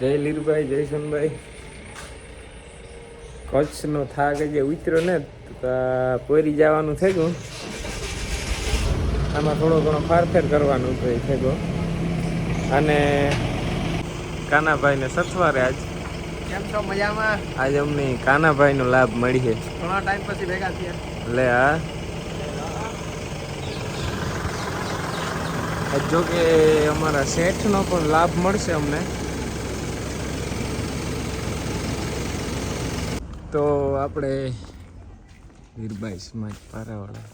જય લીરુભાઈ જયસનભાઈ કચ્છનો થાક જે ઉતર્યો ને પોરી જવાનું થઈ ગયું આમાં થોડો ઘણો ફારફેર કરવાનું તો એ થઈ ગયો અને કાનાભાઈને સથવારે આજ. કેમ છો? મજામાં? આજે અમને કાનાભાઈનો લાભ મળી છે. ઘણા ટાઈમ પછી ભેગા થયા. લે હા જો કે અમારા શેઠનો પણ લાભ મળશે અમને. તો આપણે વીરભાઈ સમાજ પારાવાળા.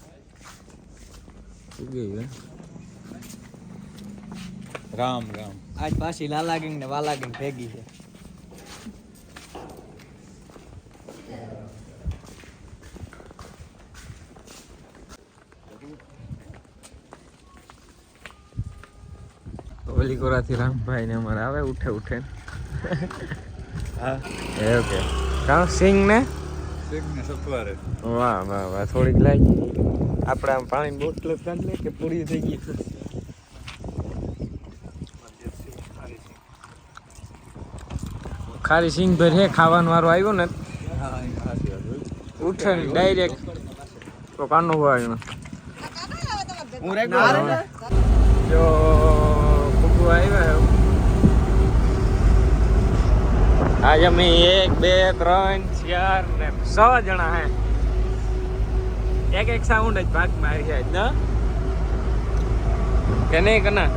ઉગી ગયા રામ રામ. આજ પાછી લાલા ગેંગ ને વાલા ગેંગ ભેગી છે. ઓલી કોરાથી રામભાઈ ને અમારે આવે ઉઠે ઉઠે હા. એ ઓકે કાં? સિંગ ને? સિંગ ને સત્વારે વાહ વાહ વાહ થોડીક લાગી. આપણે આમ પાણી બોટલ કાઢ લે કે પૂરી થઈ ગઈ. ખાલી સિંગ ભર હે ખાવાનું વારો આવ્યો ને. ઉઠે ને ડાયરેક્ટ તો કાનો આવ્યો? હું રેગ્યુલર જો કુકુ આવ્યા આજે અમે એક બે ત્રણ ચાર ને છ જણા હે. એક એક સાઉન્ડ જ ભાગ મારી છે ન કે નહીં કના?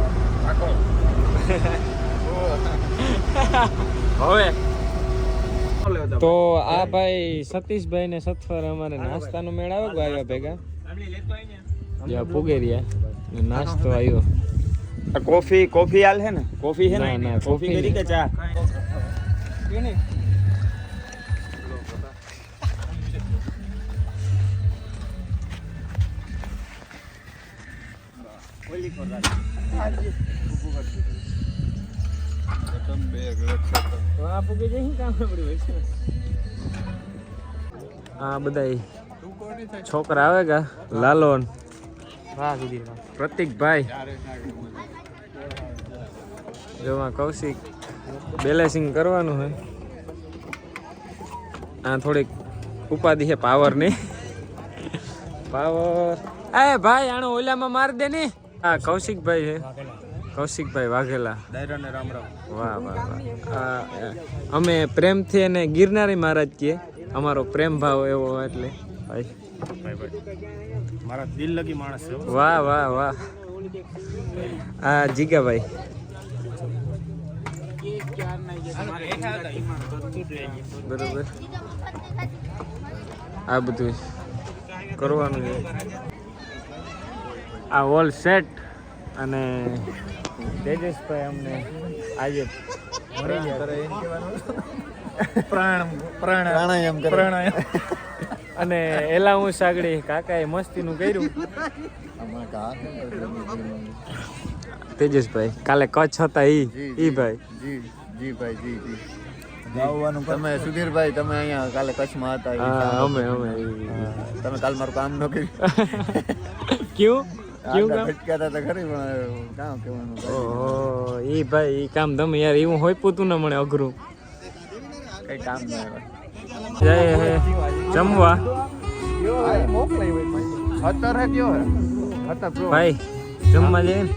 હવે. તો આ ભાઈ સતીશભાઈ ને સત્વર અમારે નાસ્તાનો મેળ આવ્યો આવ્યા ભેગા? જ્યાં પુગેરિયા નાસ્તો આવ્યો. આ કોફી કોફી હાલ હે ને? કોફી હે ને? કોફી કરી કે ના, ચા આ પુગે જઈ કામ પડ્યું છે આ બધાય છોકરા આવે ગા લાલોન. પ્રતિકભાઈ. જેમાં કૌશિક. બેલેન્સિંગ કરવાનું હોય આ થોડીક ઉપાધિ છે પાવરની. પાવર એ ભાઈ આનો ઓલામાં માર દે ને. હા કૌશિકભાઈ છે. કૌશિકભાઈ વાઘેલા. રામ રામ. વાહ વાહ વાહ. અમે પ્રેમથી એને ગિરનારી મહારાજ કહીએ અમારો પ્રેમ ભાવ એવો એટલે. ભાઈ. મારા દિલ લગી માણસ વાહ વાહ વાહ. આ જીગાભાઈ. બરોબર. આ બધું કરવાનું છે. આ હોલ સેટ અને તેજસભાઈ અમને આજે ગયા પ્રાણાયામ અને એલા હું સાગડી કાકાએ મસ્તીનું કર્યું. તેજસભાઈ કાલે કચ્છ હતા ઈ. ઈ ભાઈ. જી જી ભાઈ જી. જી તમે સુધીરભાઈ તમે અહીંયા કાલે કચ્છમાં હતા હા અમે અમે તમે કાલ મારું કામ ન કર્યું ક્યું ક્યું કામ? ભટક્યા હતા ખરી પણ કામ કેવાનું ઓહો એ ભાઈ એ કામ તમે યાર એવું હોય પોતું ના મને અઘરું. કઈ કામ ન જય હે જમવા. ભાઈ જમવા જઈએ ને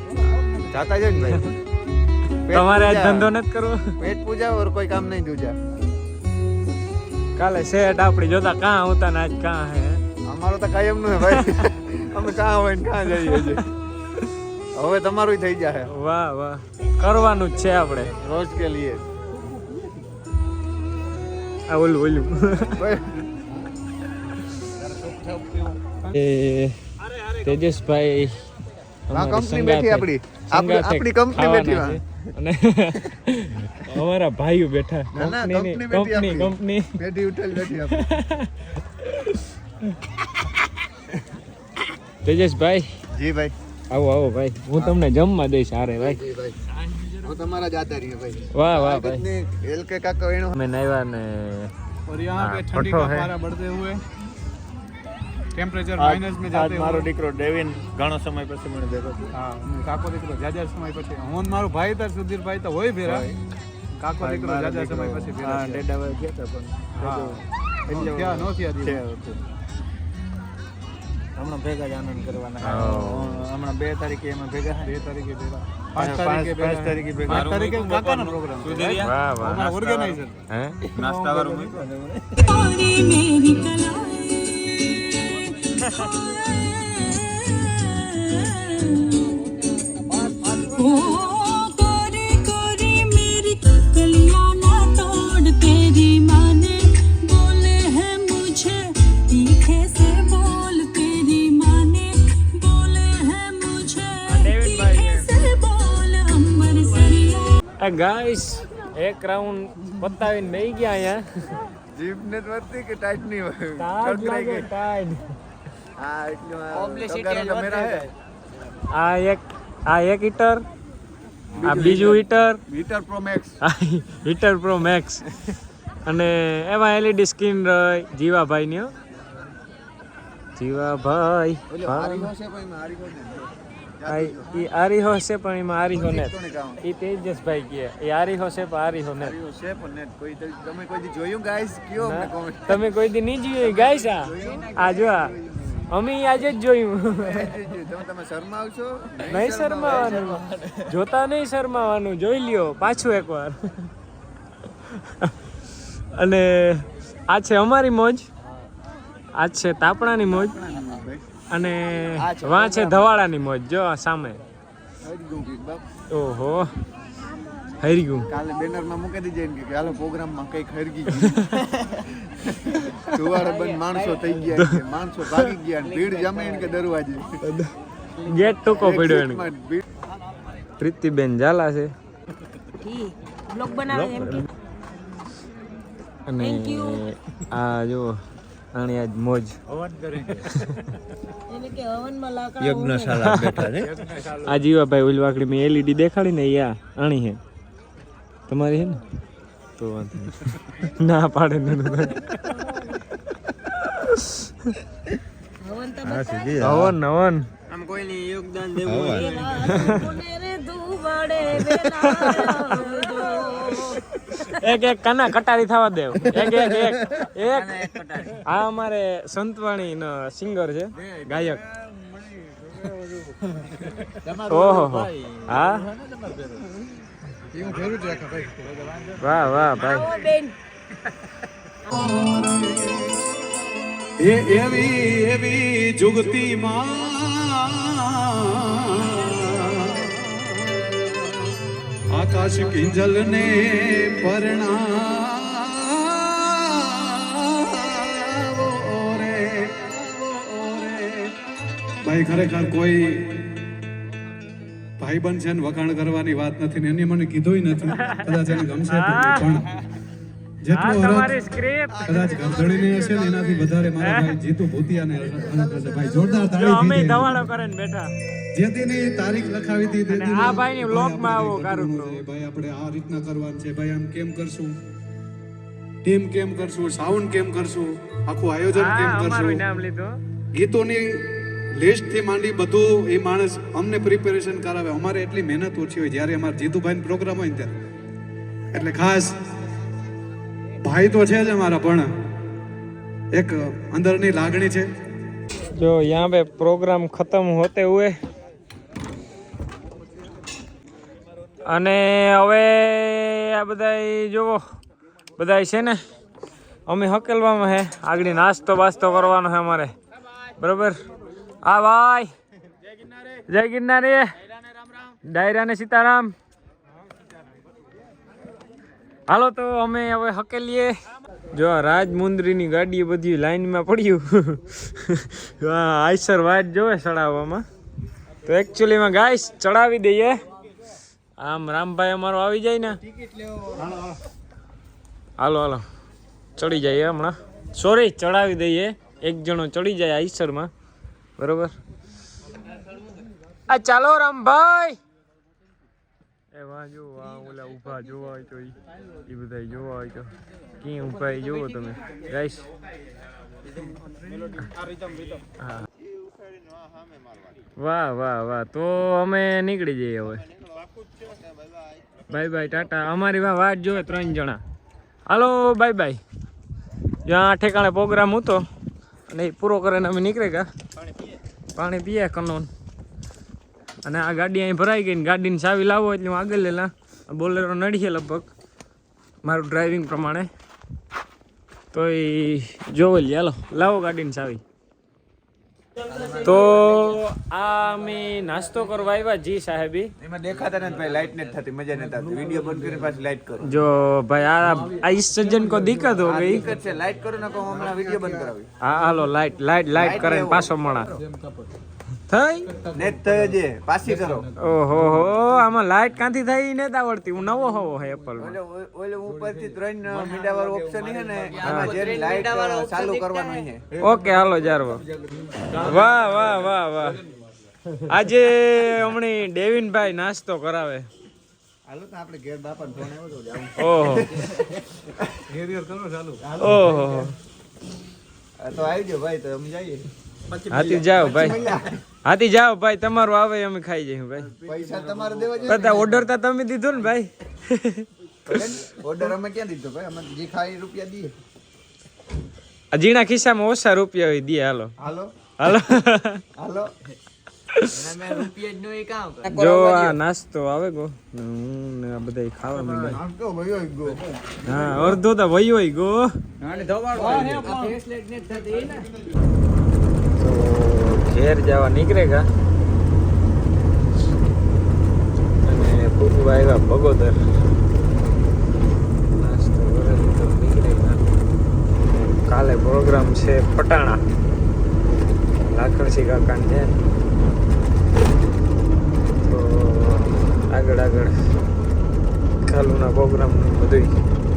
જાતા જાય ભાઈ. તમારે આજ ધંધો નથી કરવો? પેટ પૂજા ઓર કોઈ કામ નહીં દૂજા કાલે સેટ આપણી જોતા કાં આવતા ને આજ કાં હે? અમારો તો કાયમનું ભાઈ. અમે કાં હોય ને કાં જઈએ છીએ. હવે તમારું થઈ જાય વાહ વાહ. કરવાનું જ છે આપણે. રોજ કે લીએ. આ ઓલું ઓલું. એ તેજસભાઈ કંપની બેઠી આપણી. આપણી- કંપની બેઠી. અને અમારા ભાઈઓ બેઠા ના, ના, કંપનીની- કંપની બેઠી કંપની આપણી. કંપની બેઠી ઉઠેલ બેઠી આપણે તેજસભાઈ જી ભાઈ આવો આવો ભાઈ હું તમને જમવા દઈશ હારે ભાઈ જી ભાઈ હું તમારા જ આધારી હું ભાઈ વાહ વાહ ભાઈ ભાઈ એલ કે કાકા એનો અમે નાવ્યા ને और यहाँ हाँ, पे ठंडी पट्टो का है। पारा बढ़ते हुए ટેમ્પરેચર માઇનસ મે જાતે મારો દીકરો ડેવિન ઘણો સમય પછી મને ભેગો હા કાકો દીકરો જાજા સમય પછી હું મારો ભાઈ તાર સુધીરભાઈ તો હોય ભેરા. કાકો દીકરો જાજા સમય પછી ભેરા હા ડેડા ભાઈ ગયા પણ એટલે ક્યાં નો થયા દી હમણાં ભેગા જ આનંદ કરવાના. હમણાં બે તારીખે એમાં ભેગા બે તારીખે ભેગા. પાંચ તારીખે પાંચ તારીખે ભેગા. પ્રોગ્રામ ઓર્ગેનાઇઝર હે નાસ્તા વાળું ગાઈસ એક રાઉન્ડ પતાવીને બેહી ગયા અહીંયા. જીભ ને જ વધતી કે ટાઈટ નહીં હોય? ટાઈટ લાગે. ટાઈટ આ એક આ એક હીટર આ બીજું હીટર. મીટર પ્રો મેક્સ આ હીટર પ્રો મેક્સ અને એમાં એલઈડી સ્ક્રીન રહી જીવાભાઈ ની જીવાભાઈ આરીહો છે પણ એમાં આરીહો ને આ ઈ આરીહો છે પણ એમાં આરીહો ને કોને કામ ઈ તેજસભાઈ કહે એ આરીહો છે પણ આરીહો હોને છે પણ net કોઈ તમે કોઈ દી જોયું ગાઈસ કયો તમે કોઈ દી નહીં જોયું ગાઈસ આ? આ જો આ. અમે આજે જ જોયું. તમે શરમાવશો નહીં શરમાવાનું. જોતા નહીં શરમાવાનું. જોઈ લ્યો પાછું એકવાર. અને આ છે અમારી મોજ. આ છે તાપણાની મોજ. અને વાં છે ધવાળાની મોજ જો સામે. ઓહો. હરી ગયું. કાલે બેનરમાં મૂકી દીજે ને કે હાલો પ્રોગ્રામમાં કંઈક હરગી ગયું સુવાડે બંધ માણસો થઈ ગયા માણસો ભાગી ગયા ભીડ જમે ને કે દરવાજે. ગેટ ટૂંકો પડ્યો એને પ્રીતિબેન ઝાલા છે. બ્લોગ બનાવે એમ કે. અને આ જો આણી આજ મોજ. એને કે હવનમાં લાકડા આ જીવાભાઈ ઓલી વાકડી મેં એલઈડી દેખાડી ને યા આણી હે તમારી હે ને? તો વાંધો ના પાડે ને હવન હવન હવન. આમ કોઈની યોગદાન એક એક કાના કટારી થવા દેવ. એક એક એક. એક. આ અમારે સંતવાણી નો સિંગર છે ગાયક. ઓહો હા? એવું ભેરું જ રાખે ભાઈ. વાહ વાહ ભાઈ. બેન. એ એવી એવી જુગતી માં આકાશ કિંજલ ને પરણા ભાઈ ખરેખર કોઈ ભાઈબંધ છે ને વખાણ કરવાની વાત નથી ને એને મને કીધું નથી. કદાચ એને ગમશે પણ જેટલો હરખ કદાચ ગરદડીને હશે ને એનાથી વધારે મારા ભાઈ જીતુ ભૂતિયાને હરખ હશે ભાઈ જોરદાર તાળી અમે દીધી કરીને બેઠા. જે તારીખ લખાવી હતી તે અને આ ભાઈની આવો ભાઈ આપણે રીતના કરવાનું છે. ભાઈ આમ કેમ કરશું? ટીમ કેમ કરશું? સાઉન્ડ કેમ કરશું? આખું આયોજન કેમ કરશું? નામ લીધું. ગીતોની લિસ્ટથી માંડી બધું એ માણસ અમને પ્રિપેરેશન કરાવે. અમારે એટલી મહેનત ઓછી હોય જ્યારે અમારે જીતુભાઈનો પ્રોગ્રામ હોય ત્યારે. એટલે ખાસ, ભાઈ તો છે જ અમારા, પણ એક અંદરની લાગણી છે. જો યહાં પે પ્રોગ્રામ ખતમ હોતે હુએ. અને હવે આ બધાય જોવો, બધાય છે ને? અમે હકેલવામાં હે. આગળ નાસ્તો બાસ્તો કરવાનો છે અમારે. બરાબર? હા ભાઈ. જય ગિરનારી. ડાયરા ને સીતારામ. હાલો તો અમે હવે હકેલીએ. જો રાજમુંદરીની ગાડી બધી લાઈનમાં પડ્યું. આઈસર વાઇટ જોવે ચડાવવામાં. તો એકચ્યુઅલીમાં ગાઈસ ચડાવી દઈએ. આમ રામભાઈ અમારો આવી જાય ને. હાલો હાલો. ચડી જાય હમણાં. સોરી ચડાવી દઈએ. એક જણો ચડી જાય આઈસરમાં બરોબર? આ ચાલો રામભાઈ. એ વાહ જો વાહ, ઓલા ઊભા જોવા હોય તો એ બધા જોવા હોય તો. ક્યાં ઊભા જોવો તમે. ગાઈસ હા વાહ વાહ વાહ. તો અમે નીકળી જઈએ હવે. Bye bye tata. અમારી વાહ, વાટ જોવે ત્રણ જણા. હાલો બાય બાય જ્યાં ઠેકાણે પ્રોગ્રામ હતો, અને એ પૂરો કરીને અમે નીકળી ગયા પાણી પીએ કનોન. અને આ ગાડી અહીં ભરાઈ ગઈ ને ગાડીની ચાવી લાવો એટલે હું આગળ લેલા. બોલેરો નડીએ લગભગ. મારું ડ્રાઇવિંગ પ્રમાણે. તો એ જોવે હાલો. લાવો ગાડીની ચાવી. તો આ અમે નાસ્તો કરવા આવ્યા જી સાહેબી. એમાં દેખાતા નથી ભાઈ લાઈટ નથી થતી મજા નથી આવતી. વીડિયો બંધ કરીને પાછી લાઈટ કરો. જો ભાઈ આ આ ઇસ સજ્જન કો દિક્કત હો ગઈ. દિક્કત છે લાઈટ કરો ને કહો હમણાં વિડિયો બંધ કરાવી હા હાલો લાઈટ લાઈટ લાઈટ કરે પાછો મળા. થઈ? નેટ થયો છે પાછી કરો ઓહો હો આમાં લાઈટ કાંથી થઈ? ને આવડતી. હું નવો હોવો હે એપલ ઓલે ઓલે ઉપરથી ત્રણ મીડા વાળો ઓપ્શન છે ને આમાં જે લાઈટ ચાલુ કરવાનું છે ઓકે હાલો જારવો. વાહ વાહ વાહ વાહ. આજે હમણી ડેવિનભાઈ નાસ્તો કરાવે. હાલો તો આપણે ઘેર બાપાને ફોન આવ્યો તો કરો ચાલુ. ઓહો. તો આવી જાઓ ભાઈ તો અમે જઈએ. હાથી જાઓ ભાઈ. હાથી જાઓ ભાઈ તમારું આવે અમે ખાઈ જઈએ ભાઈ. પૈસા તમારે દેવા જોઈએ બધા ઓર્ડર તો તમે દીધો ને ભાઈ. ઓર્ડર અમે ક્યાં દીધો ભાઈ? અમે જે ખાઈ રૂપિયા દઈએ. અજીણા ખિસ્સામાં ઓછા રૂપિયા હોય દે હાલો. હાલો. હાલો. હાલો. જો આ નાસ્તો આવે ગો. ને આ બધા ખાવા ભાઈ હા અડધો તો વયો હોય ગો ઘેર જવા નીકળેગા અને પૂરું આવ્યા ભગોદર. નાસ્તો કરે તો નીકળેગા કાલે પ્રોગ્રામ છે પટાણા. લાખણસી કાકાણ છે. તો આગળ આગળ કાલુના પ્રોગ્રામ બધું